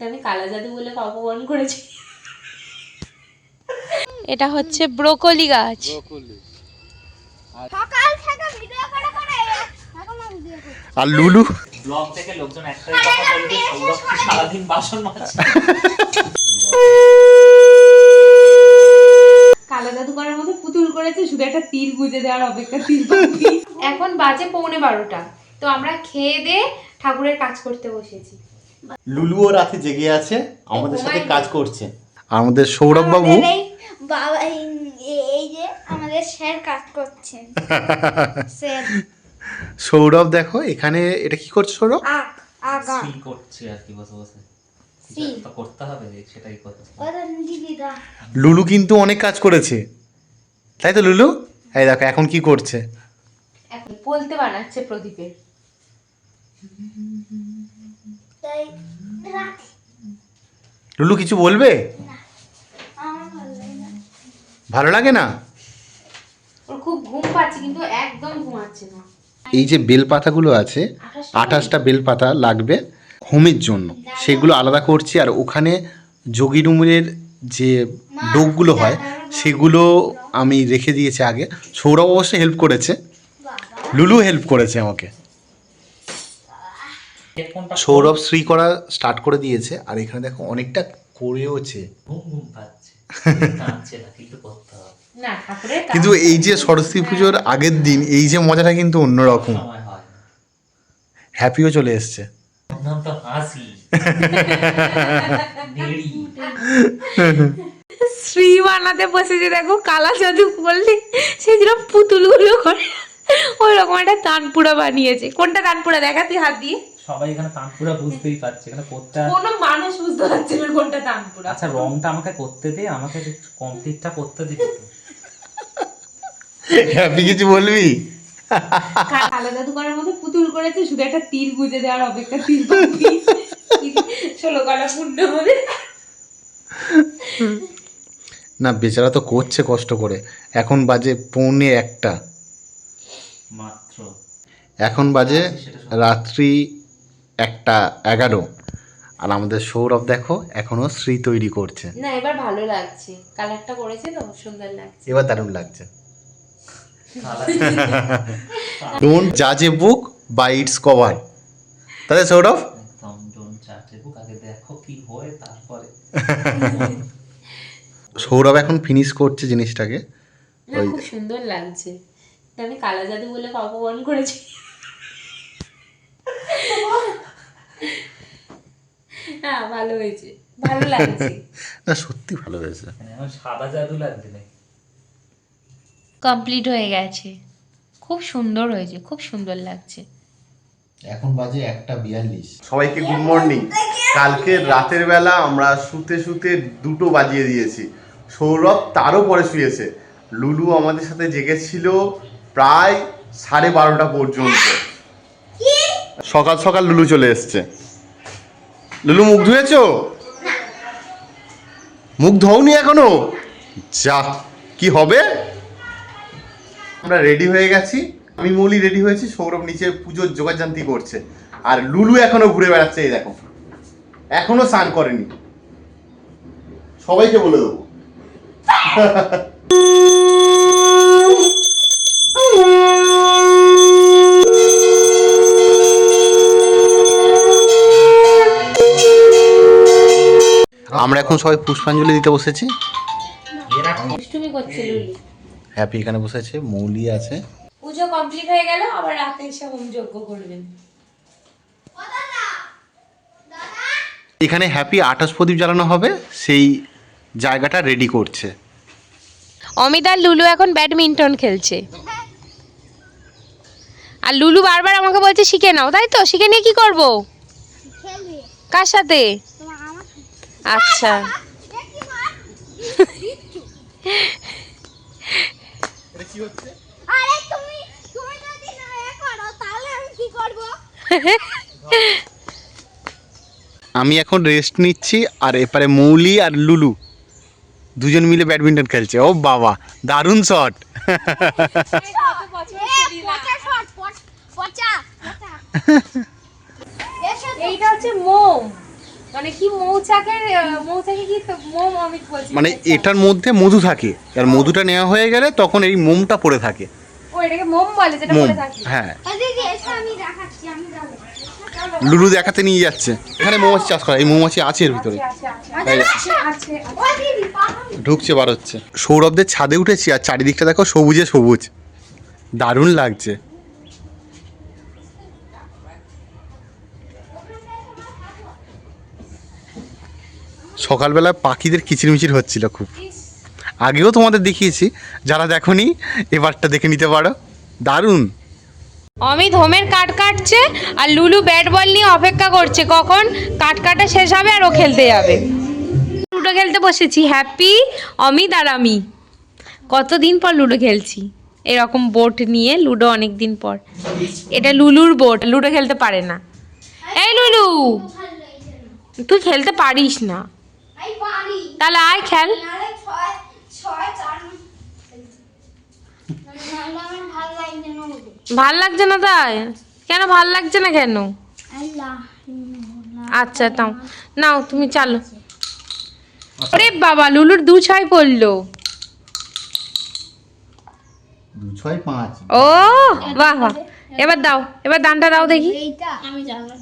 আমি কালা জাদু বলে অপমান করেছি। এটা হচ্ছে ব্রোকলি গাছ। আর লুলু? ব্লগ থেকে লোকজন একটাই কথা বলবে সৌরভ সারাদিন বাসন মাজছে। কালা জাদু করার মতো পুতুল করেছে শুধু একটা তীর গুজে দেওয়ার অপেক্ষা তীর। এখন বাজে পৌনে বারোটা। তো আমরা খেয়ে দে ঠাকুরের কাজ করতে বসেছি। লুলুও রাতে জেগে আছে আমাদের সাথে কাজ করছে। আমাদের সৌরভ বাবু বাবা এই- যে আমাদের স্যার কাজ করছেন স্যার। সৌরভ দেখো এখানে এটা কি করছে সৌরভ? আগ আগা। ফিল করছে আর কি বসে বসে। করতে হবে সেটাই করছে। লুলু কিন্তু অনেক কাজ করেছে। তাই তো লুলু? এই দেখো এখন কি করছে? এখন বলতে বানাচ্ছে প্রদীপের। তাই রাখ। লুলু কিছু বলবে? ভালো লাগে না। ভালো লাগে না? ওর খুব ঘুম পাচ্ছে কিন্তু একদম ঘুমাচ্ছে না। এই যে বেল পাতাগুলো আছে আঠাশটা বেল। পাতা লাগবে হোমের জন্য। সেগুলো আলাদা করছি আর ওখানে যোগী ডুমুরের যে ডোকগুলো হয় সেগুলো আমি রেখে দিয়েছি আগে। সৌরভ অবশ্য হেল্প করেছে। লুলু হেল্প করেছে আমাকে। সৌরভ শ্রী করা স্টার্ট করে দিয়েছে আর এখানে দেখো অনেকটা করেওছে। ঘুম ঘুম পাচ্ছে কাঁদছে না কিন্তু এই যে সরস্বতী পুজোর আগের দিন এই যে মজাটা কিন্তু অন্যরকম। হয়। হ্যাপিও চলে এসছে। শ্রী বানাতে বসেছে দেখো কালা জাদু করলে সেই যেরকম পুতুলগুলো করে ওই রকম একটা তানপুরা বানিয়েছে। কোনটা তানপুরা? দেখা তুই হাত দিয়ে। সবাই এখানে তানপুরা বুঝতেই পারছে এখানে করতে আর- কোনো মানুষ বুঝতে পারছে না কোনটা তানপুরা। আচ্ছা রংটা আমাকে করতে দে আমাকে কমপ্লিটটা করতে দিবি তো। হ্যাপি কিছু বলবি? কালা জাদু করার মতো পুতুল করেছে শুধু একটা তীর গুজে দেওয়ার অপেক্ষা তীর। ষোলো কলা পূর্ণ হবে। না বেচারা তো করছে কষ্ট করে। এখন বাজে পৌনে একটা। মাত্র। এখন বাজে রাত্রি একটা এগারো। আর আমাদের সৌরভ দেখো এখনও শ্রী তৈরি করছে। না এবার ভালো লাগছে। কালারটা করেছে তো সুন্দর লাগছে। এবার দারুণ লাগছে। ডোন্ট জাজ a book by its cover তাহলে সৌরভ? একদম ডোন চার্চে বুক আগে দেখো কি হয় তারপরে। সৌরভ এখন ফিনিশ করছে জিনিসটাকে। খুব সুন্দর লাগছে। আমি কালা জাদু বলে অপমান করেছি। হ্যাঁ ভালো হয়েছে। ভালো লাগছে। না সত্যি ভালো হয়েছে। মানে সাদা জাদু লাগছে নাকি? কমপ্লিট হয়ে গেছে। খুব সুন্দর হয়েছে খুব সুন্দর লাগছে। এখন বাজে একটা বিয়াল্লিশ। সবাইকে গুড মর্নিং কালকে রাতের বেলা আমরা শুতে শুতে দুটো বাজিয়ে দিয়েছি। সৌরভ তারও পরে শুয়েছে। লুলু আমাদের সাথে জেগেছিল প্রায় সাড়ে বারোটা পর্যন্ত। সকাল সকাল লুলু চলে এসছে। লুলু মুখ ধুয়েছো? মুখ ধোওনি এখনও? যা কি হবে? আমরা রেডি হয়ে গেছি। আমি মৌলি রেডি হয়েছি সৌরভ নিচে পুজোর যোগাযান্তি করছে। আর লুলু এখনও ঘুরে বেড়াচ্ছে এই দেখো। এখনও স্নান করেনি। সবাইকে বলে দেবো। আমরা এখন সবাই পুষ্পাঞ্জলি দিতে বসেছি। হ্যাপি এখানে বসেছে মৌলি আছে। পুজো কমপ্লিট হয়ে গেল আবার রাতে এসে হোম যজ্ঞ করবেন। এখানে হ্যাপি আঠাশ প্রদীপ জ্বালানো হবে সেই জায়গাটা রেডি করছে। অমিত আর লুলু এখন ব্যাডমিন্টন খেলছে। আর লুলু বারবার আমাকে বলছে শিখে নাও। তাই তো? শিখে নিয়ে কি করব? কার সাথে? আচ্ছা। আমি কি করব? আমি এখন রেস্ট নিচ্ছি আর এপারে মৌলি আর লুলু। দুজন মিলে ব্যাডমিন্টন খেলছে। ও বাবা দারুণ শট পচা শট পচা পচা এইটা হচ্ছে মোম। মানে কি মৌচাকের মৌচাকে কি মোম বলছি মানে এটার মধ্যে মধু থাকে। আর মধুটা নেওয়া হয়ে গেলে তখন এই মোমটা পড়ে থাকে। ও এটাকে মোম বলে যেটা পড়ে থাকে। হ্যাঁ। আমি দেখাচ্ছি আমি লুলু দেখাতে নিয়ে যাচ্ছে। এখানে মৌমাছি চাষ করা এই মৌমাছি আছে এর ভিতরে। আছে আছে এই যে, আছে আছে ও দিদি পাহাড় ঢুকছে বার হচ্ছে। সৌরভদের ছাদে উঠেছি আর চারিদিকটা দেখো সবুজে সবুজ। দারুণ লাগছে। সকালবেলা পাখিদের কিচিরমিচির হচ্ছিল খুব। আগেও তোমাদের দেখিয়েছি, যারা দেখোনি, এবারটা দেখে নিতে পারো। দারুণ। অমিত হোমের কাট কাটছে আর লুলু ব্যাট বল নিয়ে অপেক্ষা করছে, কখন কাট কাটা শেষ হবে আর ও খেলতে যাবে। লুডো খেলতে বসেছি, হ্যাপি, অমিত আর আমি। কতদিন পর লুডো খেলছি? এরকম বোট নিয়ে লুডো অনেক দিন পর। এটা লুলুর বোট, লুডো খেলতে পারে না। এই লুলু! তুই খেলতে পারিস না। তাহলে আয় খেল। ভালো লাগছে না ভালো লাগছে না তাই? কেন ভালো লাগছে না কেন? আচ্ছা তাও নাও তুমি চালো। আরে বাবা লুলুর দু ছয় পড়ল। ও বাহ বাহ। এবার দাও এবার দানটা দাও দেখি। এইটা। আমি জানলাম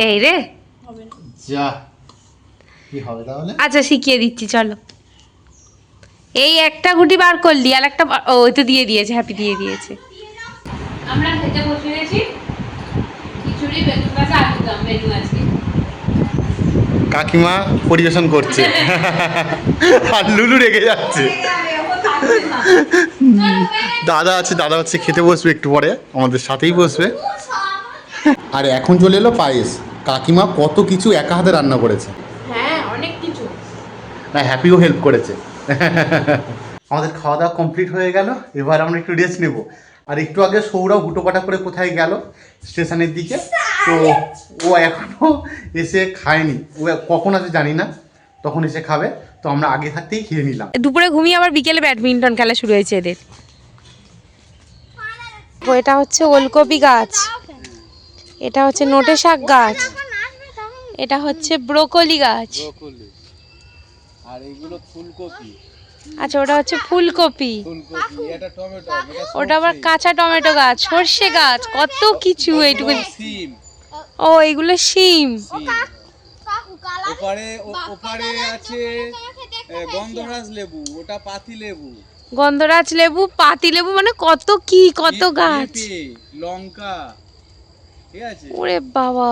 এই রে। যা। কি হবে তাহলে? আচ্ছা শিখিয়ে দিচ্ছি চলো। এই একটা গুটি বার করলি আর একটা ও ওই তো দিয়ে দিয়েছে হ্যাপি দিয়ে দিয়েছে। আমরা খেতে বসে গেছি। খিচুড়ি বেগুন ভাজা আলু দম মেনু আজকে। কাকিমা পরিবেশন করছে। আর লুলু রেগে যাচ্ছে। দাদা আছে দাদা হচ্ছে খেতে বসবে একটু পরে আমাদের সাথেই বসবে। আর এখন চলে এলো পায়েস। কাকিমা কত কিছু একা হাতে রান্না করেছে। না হ্যাপিও হেল্প করেছে। আমাদের খাওয়া দাওয়া কমপ্লিট হয়ে গেল এবার আমরা একটু রেস্ট নেব। আর একটু আগে সৌরভ হুটোপাটা করে কোথায় গেল? স্টেশনের দিকে। তো ও এখনও এসে খায়নি। ও কখন আসে জানি না তখন এসে খাবে। তো আমরা আগে থাকতেই খেয়ে নিলাম। দুপুরে ঘুমিয়ে আবার বিকেলে ব্যাডমিন্টন খেলা শুরু হয়েছে এদের। এটা হচ্ছে ওলকপি গাছ। এটা হচ্ছে নোটে শাক গাছ। এটা হচ্ছে ব্রোকলি গাছ। আর এইগুলো ফুলকপি। আচ্ছা ওটা হচ্ছে ফুলকপি। ফুলকপি এটা টমেটো ওটা আবার কাঁচা টমেটো গাছ সর্ষে গাছ কত কিছু এইটুকু। সিম ও এগুলো শিম। কাকু ওপারে ওপারে আছে গন্ধরাজ লেবু ওটা পাতি লেবু গন্ধরাজ লেবু পাতি লেবু মানে কত কি কত গাছ। লঙ্কা ঠিক আছে? ওরে বাবা।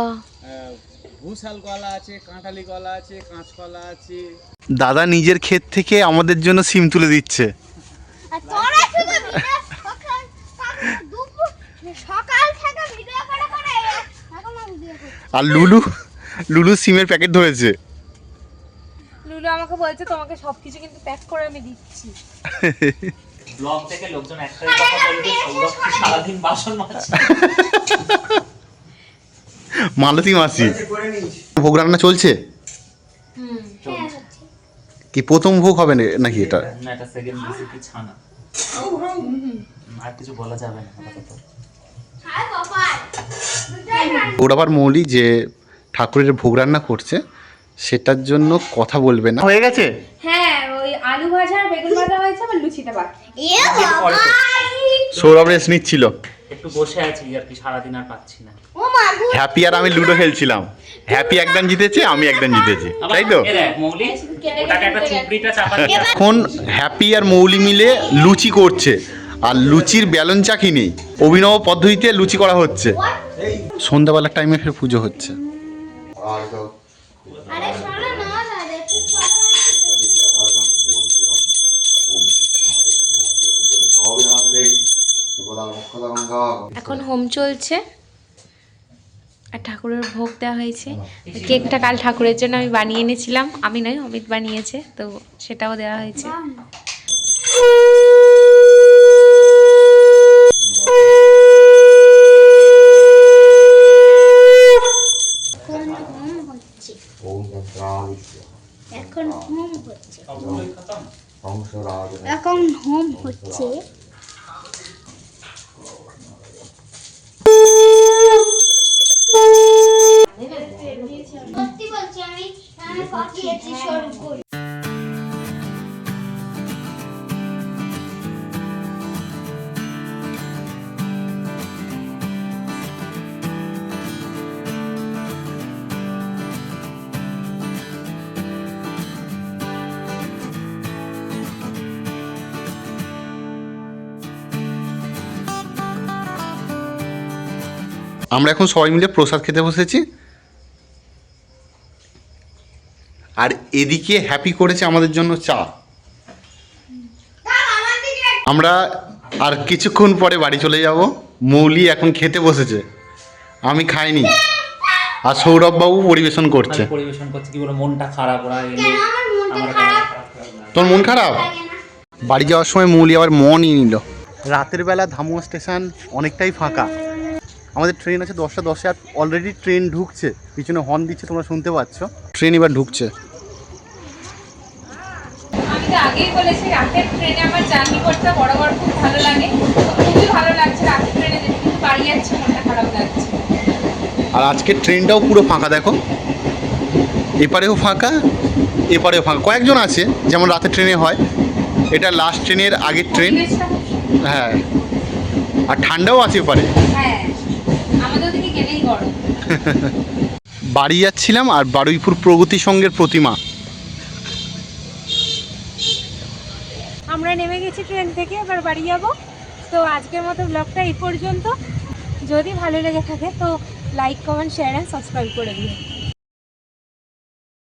ভুসাল কলা আছে কাঁঠালি কলা আছে কাঁচকলা আছে। দাদা নিজের ক্ষেত থেকে আমাদের জন্য সিম তুলে দিচ্ছে। আর তোরা শুধু ভিডিও সকাল কাকু দুপুর সকাল থেকে ভিডিও করে করে এখন ভিডিও করছি। আর লুলু লুলু সিমের প্যাকেট ধরেছে। লুলু আমাকে বলছে তোমাকে সবকিছু কিন্তু প্যাক করে আমি দিচ্ছি। ব্লগ থেকে লোকজন একটাই কথা বলবে সৌরভ সারাদিন বাসন মাজছে। মালতী মাসি। ভোগ রান্না চলছে? কি প্রথম ভোগ হবে না- নাকি এটা? না এটা সেকেন্ড রেসিপি ছানা আর কিছু বলা যাবে না আপাতত। হাই বাবা ওর আবার মৌলি যে ঠাকুরের ভোগ রান্না করছে সেটার জন্য কথা বলবে না। হয়ে গেছে? হ্যাঁ ওই আলু ভাজা বেগুন ভাজা হয়েছে আবার লুচিটা বাকি। সৌরভ রেস নিচ্ছিল। একটু বসে আছি আর কি সারাদিন আর পাচ্ছি না। হ্যাপি আর আমি লুডো খেলছিলাম। হ্যাপি একদম জিতেছে আমি একদম জিতেছি। তাই তো? এখন হ্যাপি আর মৌলি মিলে লুচি করছে। আর লুচির ব্যালন চাকি নেই। অভিনব পদ্ধতিতে লুচি করা হচ্ছে। সন্ধ্যাবেলার টাইমে ফের পুজো হচ্ছে। এখন হোম চলছে। আর ঠাকুরের ভোগ দেওয়া হয়েছে। কেকটা কাল ঠাকুরের জন্য আমি বানিয়ে এনেছিলাম। আমি নয় অমিত বানিয়েছে তো সেটাও দেওয়া হয়েছে। এখন হোম হচ্ছে। এখন হোম হচ্ছে। আমরা এখন সবাই মিলে প্রসাদ খেতে বসেছি। আর এদিকে হ্যাপি করেছে আমাদের জন্য চা। আমরা আর কিছুক্ষণ পরে বাড়ি চলে যাব। মৌলি এখন খেতে বসেছে। আমি খাইনি। আর সৌরভ বাবু পরিবেশন করছে। পরিবেশন করছে কি বলে মনটা খারাপ ওরা এলো কেন? আমার মনটা আমরা খারাপ। তোর মন খারাপ? বাড়ি যাওয়ার সময় মৌলি আবার মনই নিল। রাতের বেলা ধামুয়া স্টেশন অনেকটাই ফাঁকা। আমাদের ট্রেন আছে দশটা দশে আর অলরেডি ট্রেন ঢুকছে। পিছনে হর্ন দিচ্ছে তোমরা শুনতে পাচ্ছ। ট্রেন এবার ঢুকছে। আগেই বলেছি রাতের ট্রেনে আমার জার্নি করতে বড় বড় খুব ভালো লাগে। খুবই ভালো লাগছে রাতের ট্রেনে যেতে কিন্তু বাড়ি যাচ্ছে মনটা খারাপ লাগছে। আর আজকের ট্রেনটাও পুরো ফাঁকা দেখো। এপারেও ফাঁকা এপারেও ফাঁকা। কয়েকজন আছে যেমন রাতের ট্রেনে হয়। এটা লাস্ট ট্রেনের আগের ট্রেন। হ্যাঁ। আর ঠান্ডাও আছে এপারে। হ্যাঁ। বাড়ি যাচ্ছিলাম আর বারুইপুর প্রগতি সংঘের প্রতিমা। আমরা নেমে গেছি ট্রেন থেকে, এবার বাড়ি যাব। তো আজকের মতো ব্লগটা এই পর্যন্ত। যদি ভালো লেগে থাকে তো like comment share and subscribe করে দিও।